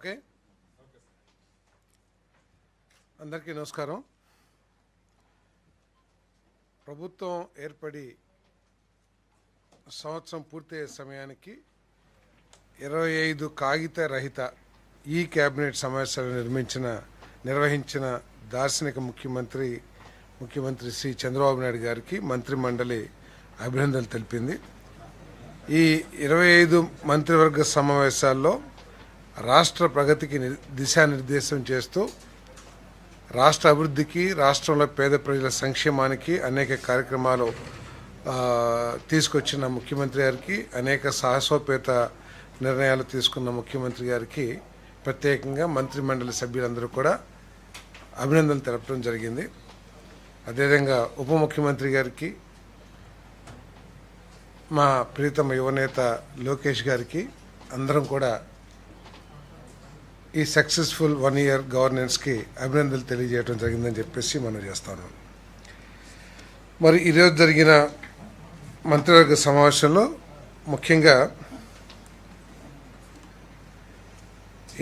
Okay? అందరికీ నమస్కారం. ప్రభుత్వం ఏర్పడి సంవత్సరం పూర్తయ్యే సమయానికి ఇరవై ఐదు కాగిత రహిత ఈ కేబినెట్ సమావేశాలు నిర్మించిన నిర్వహించిన దార్శనిక ముఖ్యమంత్రి ముఖ్యమంత్రి శ్రీ చంద్రబాబు నాయుడు గారికి మంత్రి మండలి అభినందనలు తెలిపింది. ఈ ఇరవై ఐదు మంత్రివర్గ సమావేశాల్లో రాష్ట్ర ప్రగతికి ని- దిశానిర్దేశం చేస్తూ రాష్ట్ర అభివృద్ధికి రాష్ట్రంలో పేద ప్రజల సంక్షేమానికి అనేక కార్యక్రమాలు తీసుకొచ్చిన ముఖ్యమంత్రి గారికి అనేక సాహసోపేత నిర్ణయాలు తీసుకున్న ముఖ్యమంత్రి గారికి ప్రత్యేకంగా మంత్రి మండలి సభ్యులందరూ కూడా అభినందనలు తెలపడం జరిగింది. అదేవిధంగా ఉప ముఖ్యమంత్రి గారికి మా ప్రీతమ యువనేత లోకేష్ గారికి అందరం కూడా ఈ సక్సెస్ఫుల్ వన్ ఇయర్ గవర్నెన్స్కి అభినందనలు తెలియజేయడం జరిగిందని చెప్పేసి మనం చేస్తాను. మరి ఈరోజు జరిగిన మంత్రివర్గ సమావేశంలో ముఖ్యంగా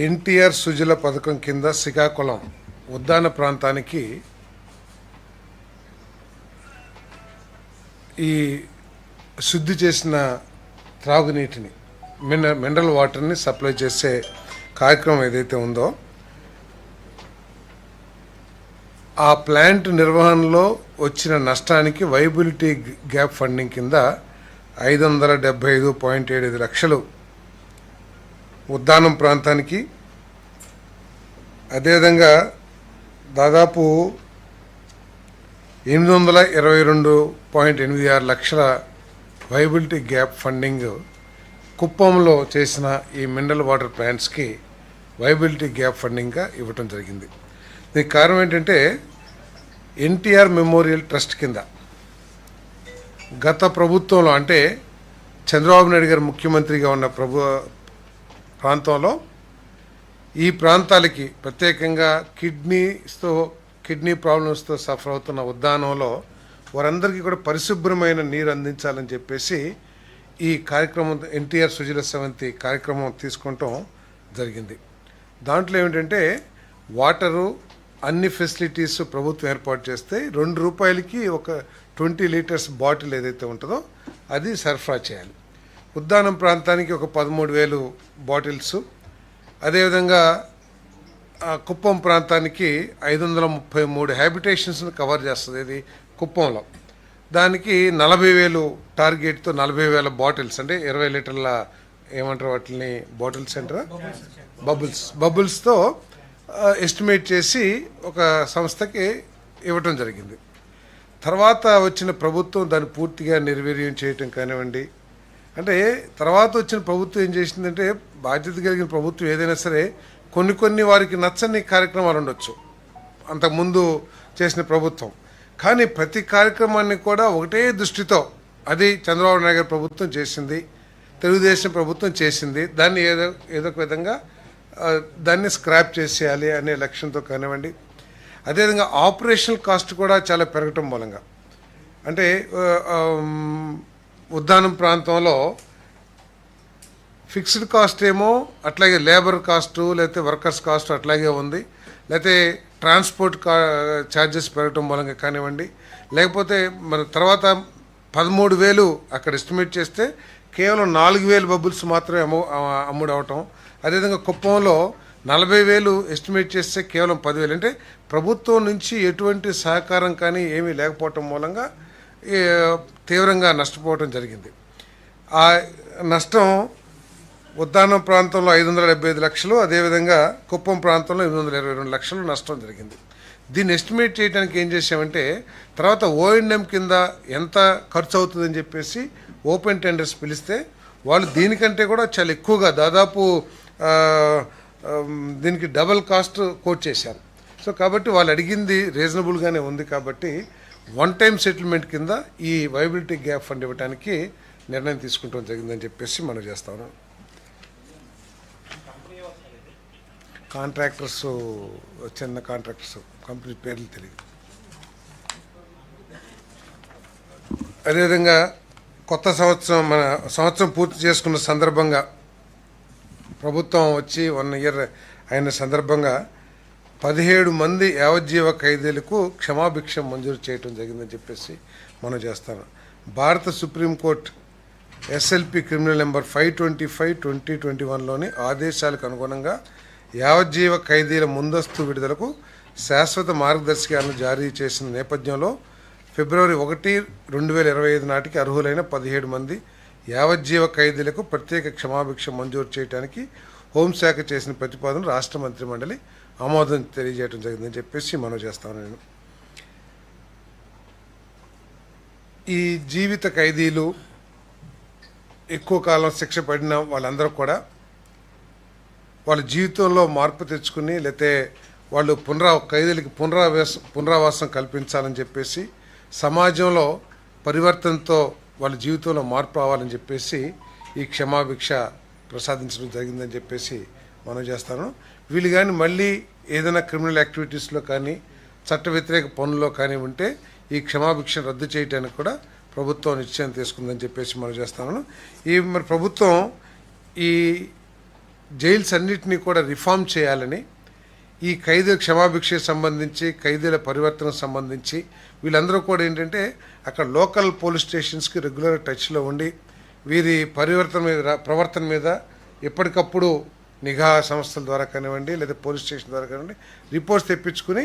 ఎన్టీఆర్ సుజల పథకం కింద శ్రీకాకుళం ఉద్దాన ప్రాంతానికి ఈ శుద్ధి చేసిన త్రాగునీటిని మిన మినరల్ వాటర్ని సప్లై చేసే కార్యక్రమం ఏదైతే ఉందో ఆ ప్లాంట్ నిర్వహణలో వచ్చిన నష్టానికి వైబిలిటీ గ్యాప్ ఫండింగ్ కింద ఐదు వందల డెబ్బై ఐదు పాయింట్ ఏడు ఐదు లక్షలు ఉద్దానం ప్రాంతానికి. అదేవిధంగా దాదాపు ఎనిమిది వందల ఇరవై రెండు పాయింట్ ఎనిమిది ఆరు లక్షల వైబిలిటీ గ్యాప్ ఫండింగ్ కుప్పంలో చేసిన ఈ మినరల్ వాటర్ ప్లాంట్స్కి వైబిలిటీ గ్యాప్ ఫండింగ్గా ఇవ్వటం జరిగింది. దీనికి కారణం ఏంటంటే ఎన్టీఆర్ మెమోరియల్ ట్రస్ట్ కింద గత ప్రభుత్వంలో అంటే చంద్రబాబు నాయుడు గారు ముఖ్యమంత్రిగా ఉన్న ప్రభు ప్రాంతంలో ఈ ప్రాంతాలకి ప్రత్యేకంగా కిడ్నీస్తో కిడ్నీ ప్రాబ్లమ్స్తో సఫర్ అవుతున్న ఉద్యానంలో వారందరికీ కూడా పరిశుభ్రమైన నీరు అందించాలని చెప్పేసి ఈ కార్యక్రమం ఎన్టీఆర్ సుజల సెవంతి కార్యక్రమం తీసుకుంటాం జరిగింది. దాంట్లో ఏమిటంటే వాటరు అన్ని ఫెసిలిటీస్ ప్రభుత్వం ఏర్పాటు చేస్తే రెండు రూపాయలకి ఒక ట్వంటీ లీటర్స్ బాటిల్ ఏదైతే ఉంటుందో అది సరఫరా చేయాలి. ఉద్దానం ప్రాంతానికి ఒక పదమూడు వేలు బాటిల్స్. అదేవిధంగా కుప్పం ప్రాంతానికి ఐదు వందల ముప్పై మూడు హ్యాబిటేషన్స్ని కవర్ చేస్తుంది ఇది కుప్పంలో. దానికి నలభై వేలు టార్గెట్తో నలభై వేల బాటిల్స్ అంటే ఇరవై లీటర్ల ఏమంటారు వాటిని? బాటిల్స్ అంటారా బబుల్స్ బబుల్స్తో ఎస్టిమేట్ చేసి ఒక సంస్థకి ఇవ్వటం జరిగింది. తర్వాత వచ్చిన ప్రభుత్వం దాన్ని పూర్తిగా నిర్వీర్యం చేయటం కానివ్వండి. అంటే తర్వాత వచ్చిన ప్రభుత్వం ఏం చేసిందంటే బాధ్యత కలిగిన ప్రభుత్వం ఏదైనా సరే కొన్ని కొన్ని వారికి నచ్చని కార్యక్రమాలు ఉండొచ్చు. అంతకుముందు చేసిన ప్రభుత్వం. కానీ ప్రతి కార్యక్రమాన్ని కూడా ఒకటే దృష్టితో అది చంద్రబాబు నాయుడు ప్రభుత్వం చేసింది. తెలుగుదేశం ప్రభుత్వం చేసింది. దాన్ని ఏదో ఏదో ఒక విధంగా దాన్ని స్క్రాప్ చేసేయాలి అనే లక్ష్యంతో కానివ్వండి. అదేవిధంగా ఆపరేషనల్ కాస్ట్ కూడా చాలా పెరగటం మూలంగా. అంటే ఉద్దానం ప్రాంతంలో ఫిక్స్డ్ కాస్ట్ ఏమో అట్లాగే లేబర్ కాస్టు లేకపోతే వర్కర్స్ కాస్ట్ అట్లాగే ఉంది. లేకపోతే ట్రాన్స్పోర్ట్ కా ఛార్జెస్ పెరగటం మూలంగా కానివ్వండి. లేకపోతే మన తర్వాత పదమూడు వేలు అక్కడ ఎస్టిమేట్ చేస్తే కేవలం నాలుగు వేలు బబుల్స్ మాత్రమే అమ్ము అమ్ముడవటం. అదేవిధంగా కుప్పంలో నలభై వేలు ఎస్టిమేట్ చేస్తే కేవలం పదివేలు అంటే ప్రభుత్వం నుంచి ఎటువంటి సహకారం కానీ ఏమీ లేకపోవటం మూలంగా తీవ్రంగా నష్టపోవటం జరిగింది. ఆ నష్టం ఉద్దానం ప్రాంతంలో ఐదు వందల డెబ్బై ఐదు లక్షలు అదేవిధంగా కుప్పం ప్రాంతంలో ఎనిమిది వందల ఇరవై రెండు లక్షలు నష్టం జరిగింది. దీన్ని ఎస్టిమేట్ చేయడానికి ఏం చేసామంటే తర్వాత ఓఎన్ఎం కింద ఎంత ఖర్చు అవుతుందని చెప్పేసి ఓపెన్ టెండర్స్ పిలిస్తే వాళ్ళు దీనికంటే కూడా చాలా ఎక్కువగా దాదాపు దీనికి డబల్ కాస్ట్ కోట్ చేశారు. సో కాబట్టి వాళ్ళు అడిగింది రీజనబుల్గానే ఉంది కాబట్టి వన్ టైం సెటిల్మెంట్ కింద ఈ వైబిలిటీ గ్యాప్ ఫండ్ ఇవ్వడానికి నిర్ణయం తీసుకుంటాం జరిగిందని చెప్పేసి మనం చేస్తాను కాంట్రాక్టర్స్ చిన్న కాంట్రాక్టర్స్ కంపెనీ పేర్లు తెలియదు. అదేవిధంగా కొత్త సంవత్సరం మన సంవత్సరం పూర్తి చేసుకున్న సందర్భంగా ప్రభుత్వం వచ్చి వన్ ఇయర్ అయిన సందర్భంగా పదిహేడు మంది యావజ్జీవ ఖైదీలకు క్షమాభిక్ష మంజూరు చేయటం జరిగిందని చెప్పేసి మనం చేస్తాను. భారత supreme court SLP criminal number five twenty five twenty twenty వన్లోని ఆదేశాలకు అనుగుణంగా యావజ్జీవ ఖైదీల ముందస్తు విడుదలకు శాశ్వత మార్గదర్శకాలను జారీ చేసిన నేపథ్యంలో ఫిబ్రవరి ఒకటి రెండు వేల ఇరవై ఐదు నాటికి అర్హులైన పదిహేడు మంది యావజ్జీవ ఖైదీలకు ప్రత్యేక క్షమాభిక్ష మంజూరు చేయడానికి హోంశాఖ చేసిన ప్రతిపాదన రాష్ట్ర మంత్రి మండలి ఆమోదం తెలియజేయడం జరిగిందని చెప్పేసి మనం చేస్తాను నేను ఈ జీవిత ఖైదీలు ఎక్కువ కాలం శిక్ష పడిన వాళ్ళందరూ కూడా వాళ్ళ జీవితంలో మార్పు తెచ్చుకుని లేతే వాళ్ళు పునరా ఖైదీలకి పునరావాస పునరావాసం కల్పించాలని చెప్పేసి సమాజంలో పరివర్తనతో వాళ్ళ జీవితంలో మార్పు రావాలని చెప్పేసి ఈ క్షమాభిక్ష ప్రసాదించడం జరిగిందని చెప్పేసి మనం చేస్తాను. వీళ్ళు కానీ మళ్ళీ ఏదైనా క్రిమినల్ యాక్టివిటీస్లో కానీ చట్ట వ్యతిరేక పనుల్లో కానీ ఉంటే ఈ క్షమాభిక్షను రద్దు చేయడానికి కూడా ప్రభుత్వం నిశ్చయం తీసుకుందని చెప్పేసి మనం చేస్తాను. ఈ మరి ప్రభుత్వం ఈ జైల్స్ అన్నింటినీ కూడా రిఫార్మ్ చేయాలని ఈ ఖైదీల క్షమాభిక్షకు సంబంధించి ఖైదీల పరివర్తనకు సంబంధించి వీళ్ళందరూ కూడా ఏంటంటే అక్కడ లోకల్ పోలీస్ స్టేషన్స్కి రెగ్యులర్ టచ్లో ఉండి వీరి పరివర్తన మీద ప్రవర్తన మీద ఎప్పటికప్పుడు నిఘా సంస్థల ద్వారా కానివ్వండి లేదా పోలీస్ స్టేషన్ ద్వారా కానివ్వండి రిపోర్ట్స్ తెప్పించుకుని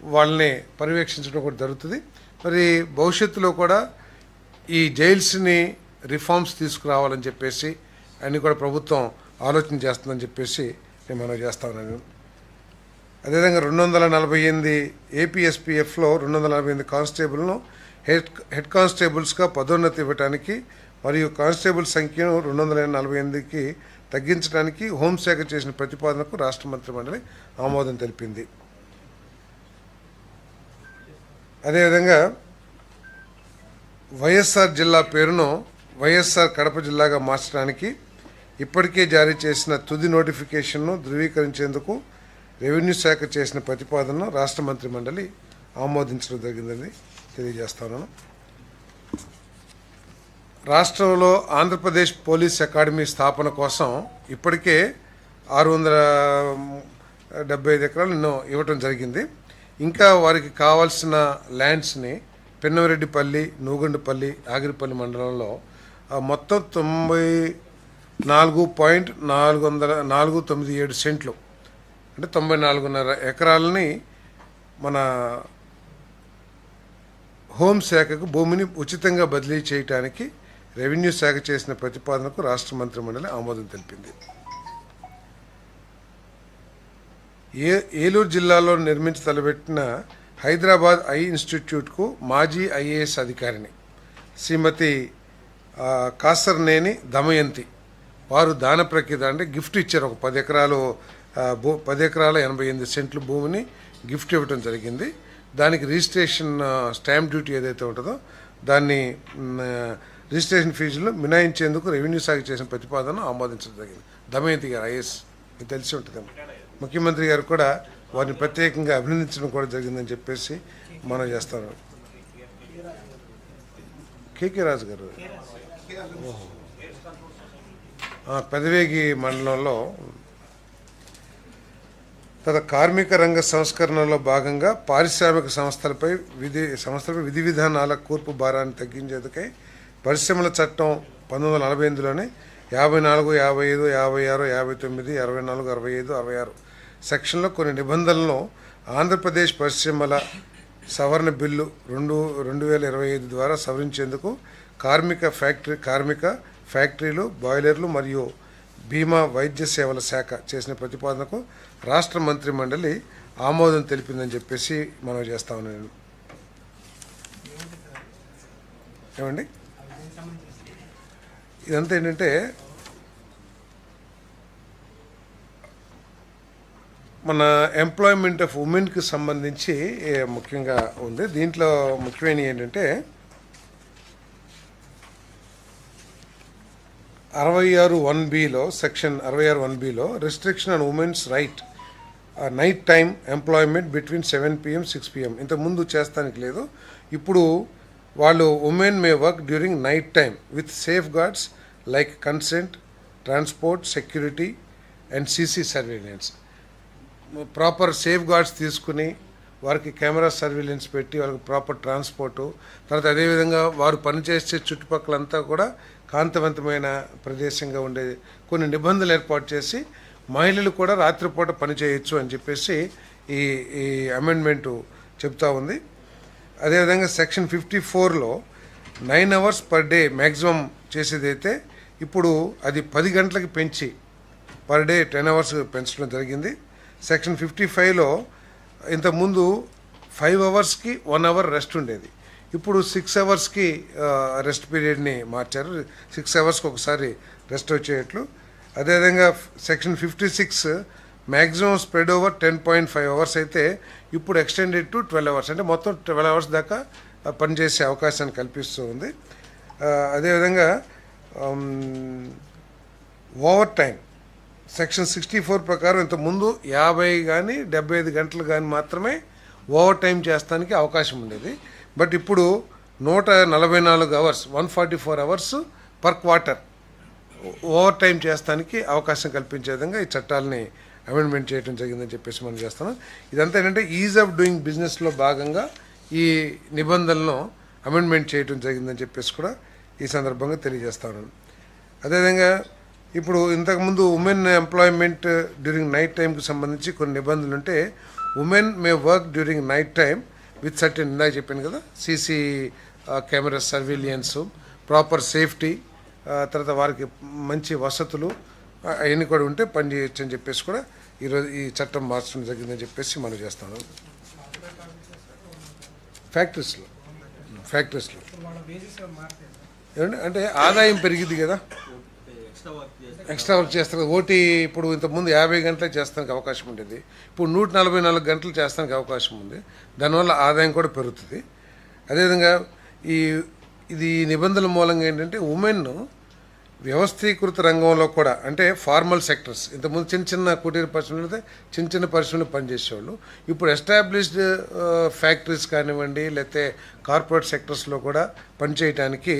వాళ్ళని పర్యవేక్షించడం కూడా జరుగుతుంది. మరి భవిష్యత్తులో కూడా ఈ జైల్స్ని రిఫార్మ్స్ తీసుకురావాలని చెప్పేసి అన్నీ కూడా ప్రభుత్వం ఆలోచన చేస్తుందని చెప్పేసి నేను మనం చేస్తా ఉన్నాను. అదేవిధంగా రెండు వందల నలభై ఎనిమిది ఏపీఎస్పీఎఫ్లో రెండు వందల నలభై ఎనిమిది కానిస్టేబుల్ను హెడ్ హెడ్ కానిస్టేబుల్స్గా పదోన్నతి ఇవ్వడానికి మరియు కానిస్టేబుల్ సంఖ్యను రెండు వందల నలభై ఎనిమిదికి తగ్గించడానికి హోంశాఖ చేసిన ప్రతిపాదనకు రాష్ట్ర మంత్రి మండలి ఆమోదం తెలిపింది. అదేవిధంగా వైఎస్ఆర్ జిల్లా పేరును వైఎస్ఆర్ కడప జిల్లాగా మార్చడానికి ఇప్పటికే జారీ చేసిన తుది నోటిఫికేషన్ను ధృవీకరించేందుకు రెవెన్యూ శాఖ చేసిన ప్రతిపాదనను రాష్ట్ర మంత్రి మండలి ఆమోదించడం జరిగిందని తెలియజేస్తాను. రాష్ట్రంలో ఆంధ్రప్రదేశ్ పోలీస్ అకాడమీ స్థాపన కోసం ఇప్పటికే ఆరు వందల డెబ్బై ఐదు ఎకరాలు ఎన్నో ఇవ్వటం జరిగింది. ఇంకా వారికి కావాల్సిన ల్యాండ్స్ని పెన్నవరెడ్డిపల్లి నూగండిపల్లి ఆగిరిపల్లి మండలంలో మొత్తం తొంభై నాలుగు పాయింట్ నాలుగు వందల నాలుగు తొమ్మిది ఏడు సెంట్లు. అంటే తొంభై నాలుగున్నర ఎకరాలని మన హోంశాఖకు భూమిని ఉచితంగా బదిలీ చేయడానికి రెవెన్యూ శాఖ చేసిన ప్రతిపాదనకు రాష్ట్ర మంత్రి మండలి ఆమోదం తెలిపింది. ఏ ఏలూరు జిల్లాలో నిర్మించి తలపెట్టిన హైదరాబాద్ ఐ ఇన్స్టిట్యూట్కు మాజీ ఐఏఎస్ అధికారిని శ్రీమతి కాసర్నేని దమయంతి వారు దాన ప్రక్రియ అంటే గిఫ్ట్ ఇచ్చారు. ఒక పది ఎకరాలు భూ పది ఎకరాల ఎనభై ఎనిమిది సెంట్లు భూమిని గిఫ్ట్ ఇవ్వడం జరిగింది. దానికి రిజిస్ట్రేషన్ స్టాంప్ డ్యూటీ ఏదైతే ఉంటుందో దాన్ని రిజిస్ట్రేషన్ ఫీజులు మినాయించేందుకు రెవెన్యూ శాఖ చేసిన ప్రతిపాదన ఆమోదించడం జరిగింది. దమయంతి గారు ఐఎస్ మీకు తెలిసి ఉంటుందేమో ముఖ్యమంత్రి గారు కూడా వారిని ప్రత్యేకంగా అభినందించడం కూడా జరిగిందని చెప్పేసి మనం చేస్తాను. కేకే రాజు గారు. ఓహో. ఆ, పెదవేగి మండలంలో తన కార్మిక రంగ సంస్కరణలో భాగంగా పారిశ్రామిక సంస్థలపై విధి సంస్థలపై విధి విధానాల కూర్పు భారాన్ని తగ్గించేందుకై పరిశ్రమల చట్టం పంతొమ్మిది వందల నలభై ఎనిమిదిలోనే యాభై నాలుగు యాభై ఐదు యాభై ఆరు యాభై తొమ్మిది అరవై నాలుగు అరవై ఐదు అరవై ఆరు సెక్షన్లో కొన్ని నిబంధనలను ఆంధ్రప్రదేశ్ పరిశ్రమల సవరణ బిల్లు రెండు రెండు వేల ఇరవై ఐదు ద్వారా సవరించేందుకు కార్మిక ఫ్యాక్టరీ కార్మిక ఫ్యాక్టరీలు బాయిలర్లు మరియు బీమా వైద్య సేవల శాఖ చేసిన ప్రతిపాదనకు రాష్ట్ర మంత్రి మండలి ఆమోదం తెలిపిందని చెప్పేసి మనం చేస్తా ఉన్నాను. నేను ఏమండి? ఇదంతా ఏంటంటే మన ఎంప్లాయ్మెంట్ ఆఫ్ ఉమెన్కి సంబంధించి ముఖ్యంగా ఉంది. దీంట్లో ముఖ్యమైన ఏంటంటే అరవై ఆరు వన్ బిలో సెక్షన్ అరవై ఆరు one below restriction on women's right night time employment between seven PM six PM ఇంతకుముందు చేస్తానికి లేదు. ఇప్పుడు వాళ్ళు women may work during night time with safeguards like consent transport security and CC surveillance proper safeguards తీసుకుని వారికి camera surveillance పెట్టి వాళ్ళకి proper transport తర్వాత అదేవిధంగా వారు పనిచేసే చుట్టుపక్కలంతా కూడా కాంతవంతమైన ప్రదేశంగా ఉండేది. కొన్ని నిబంధనలు ఏర్పాటు చేసి మహిళలు కూడా రాత్రిపూట పని చేయొచ్చు అని చెప్పేసి ఈ ఈ అమెండ్మెంటు చెప్తా ఉంది. అదేవిధంగా సెక్షన్ ఫిఫ్టీ ఫోర్లో nine hours per day maximum చేసేదైతే ఇప్పుడు అది పది గంటలకి పెంచి పర్ డే టెన్ అవర్స్ పెంచడం జరిగింది. సెక్షన్ ఫిఫ్టీ ఫైవ్లో ఇంతకుముందు ఫైవ్ అవర్స్కి వన్ అవర్ రెస్ట్ ఉండేది. ఇప్పుడు సిక్స్ అవర్స్కి రెస్ట్ పీరియడ్ని మార్చారు. సిక్స్ అవర్స్కి ఒకసారి రెస్ట్ వచ్చేట్లు. అదేవిధంగా section fifty six maximum spread over ten point five hours అయితే ఇప్పుడు ఎక్స్టెండెడ్ టు ట్వెల్వ్ అవర్స్. అంటే మొత్తం ట్వెల్వ్ అవర్స్ దాకా పనిచేసే అవకాశాన్ని కల్పిస్తూ ఉంది. అదేవిధంగా overtime section sixty four ప్రకారం ఇంత ముందు యాభై కానీ డెబ్బై ఐదు గంటలు కానీ మాత్రమే ఓవర్ టైం చేస్తానికి అవకాశం ఉండేది. బట్ ఇప్పుడు నూట నలభై నాలుగు hours one forty four hours per quarter overtime చేస్తానికి అవకాశం కల్పించే విధంగా ఈ చట్టాలని అమెండ్మెంట్ చేయడం జరిగిందని చెప్పేసి మనం చేస్తున్నాం. ఇదంతా ఏంటంటే ఈజ్ ఆఫ్ డూయింగ్ బిజినెస్లో భాగంగా ఈ నిబంధనలను అమెండ్మెంట్ చేయడం జరిగిందని చెప్పేసి కూడా ఈ సందర్భంగా తెలియజేస్తాను అదేవిధంగా ఇప్పుడు ఇంతకుముందు ఉమెన్ ఎంప్లాయ్మెంట్ డ్యూరింగ్ నైట్ టైంకి సంబంధించి కొన్ని నిబంధనలు ఉంటే women may work during night time with certain ఇందాక చెప్పాను కదా CC camera surveillance proper safety తర్వాత వారికి మంచి వసతులు ఆ, అవన్నీ కూడా ఉంటే పని చేయొచ్చు అని చెప్పేసి కూడా ఈరోజు ఈ చట్టం మార్చడం జరిగిందని చెప్పేసి మనం చేస్తాను ఫ్యాక్టరీస్లో ఫ్యాక్టరీస్లో అంటే ఆదాయం పెరిగింది కదా. ఎక్స్ట్రా వర్క్ చేస్తారు. ఓటీ ఇప్పుడు ఇంతకుముందు యాభై గంటలే చేస్తానికి అవకాశం ఉండేది. ఇప్పుడు నూట నలభై నాలుగు గంటలు చేస్తానికి అవకాశం ఉంది. దానివల్ల ఆదాయం కూడా పెరుగుతుంది. అదేవిధంగా ఈ ఇది నిబంధనల మూలంగా ఏంటంటే ఉమెన్ వ్యవస్థీకృత రంగంలో కూడా అంటే ఫార్మల్ సెక్టర్స్ ఇంతకుముందు చిన్న చిన్న కుటీర పరిశ్రమలు అయితే చిన్న చిన్న పరిశ్రమలు పనిచేసేవాళ్ళు. ఇప్పుడు ఎస్టాబ్లిష్డ్ ఫ్యాక్టరీస్ కానివ్వండి లేకపోతే కార్పొరేట్ సెక్టర్స్లో కూడా పనిచేయడానికి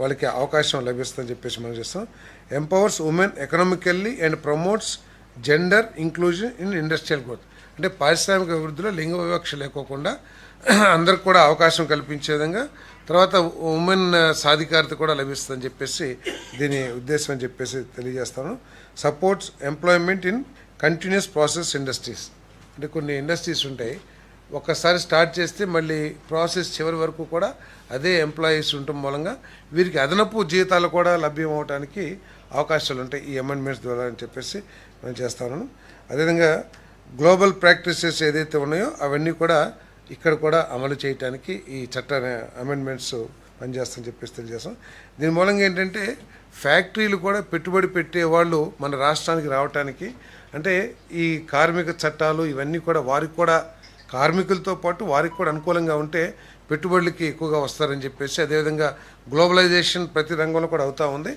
వాళ్ళకి అవకాశం లభిస్తుందని చెప్పేసి మనం చేస్తాం. Empowers women economically and promotes gender inclusion in industrial growth అంటే పారిశ్రామిక అభివృద్ధిలో లింగ వివక్ష లేకోకుండా అందరికి కూడా అవకాశం కల్పించే విధంగా తర్వాత ఉమెన్ uh, సాధికారత కూడా లభిస్తుందని చెప్పేసి దీని ఉద్దేశం అని చెప్పేసి తెలియజేస్తాను. Supports employment in continuous process industries అంటే కొన్ని ఇండస్ట్రీస్ ఉంటాయి. ఒక్కసారి స్టార్ట్ చేస్తే మళ్ళీ ప్రాసెస్ చివరి వరకు కూడా అదే ఎంప్లాయీస్ ఉండటం మూలంగా వీరికి అదనపు జీతాలు కూడా లభ్యం అవడానికి అవకాశాలు ఉంటాయి ఈ అమెండ్మెంట్స్ ద్వారా అని చెప్పేసి నేను చేస్తాను. అదేవిధంగా గ్లోబల్ ప్రాక్టీసెస్ ఏదైతే ఉన్నాయో అవన్నీ కూడా ఇక్కడ కూడా అమలు చేయడానికి ఈ చట్ట అమెండ్మెంట్స్ పనిచేస్తామని చెప్పేసి తెలియజేస్తాం. దీని మూలంగా ఏంటంటే ఫ్యాక్టరీలు కూడా పెట్టుబడి పెట్టే వాళ్ళు మన రాష్ట్రానికి రావటానికి అంటే ఈ కార్మిక చట్టాలు ఇవన్నీ కూడా వారికి కూడా కార్మికులతో పాటు వారికి కూడా అనుకూలంగా ఉంటే పెట్టుబడులకి ఎక్కువగా వస్తారని చెప్పేసి అదేవిధంగా గ్లోబలైజేషన్ ప్రతి రంగంలో కూడా అవుతూ ఉంది.